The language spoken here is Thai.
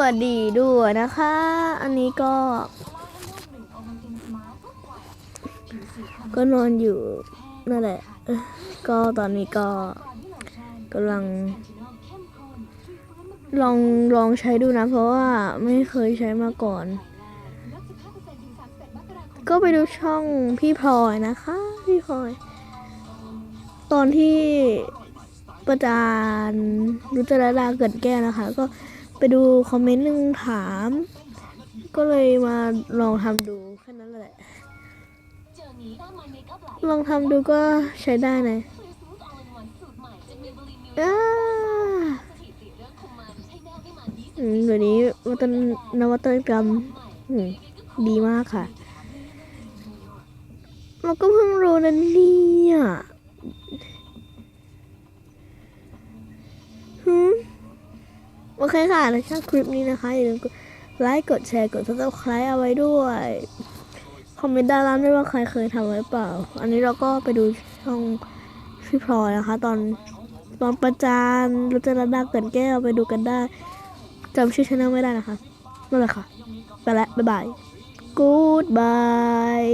วัสดีด้วยนะคะ อันนี้ก็ ก็นอนอยู่นั่นแหละ ก็ตอนนี้ก็กำลัง ลองลองใช้ดูนะ เพราะว่าไม่เคยใช้มาก่อน ก็ไปดูช่องพี่พลอยนะคะ พี่พลอย ตอนที่ประจานรุจรดาเกิดแก้นะคะ ก็ ไปดูคอมเมนต์หนึ่งถาม ก็เลยมาลองทำดูแค่นั้นแหละ ลองทำดูก็ใช้ได้นะอ่าอืมเดี๋ยวนี้วัตนนวัตกรรมอืมดีมากค่ะ เราก็เพิ่งรู้นะเนี่ยหืม โอเคค่ะถ้าชอบคลิปนี้นะคะ อย่าลืมกดไลค์ กดแชร์ กด subscribe เอาไว้ด้วย คอมเมนต์ด้านล่างด้วยว่าใครเคยทำไว้หรือเปล่า อันนี้เราก็ไปดูช่องพี่พลอยนะคะ ตอนตอนประจานรุจรดาเกิดแก้วไปดูกันได้จำชื่อช anel ไม่ได้นะคะนั่นแหละค่ะ ไปแล้วบ๊ายบาย Goodbye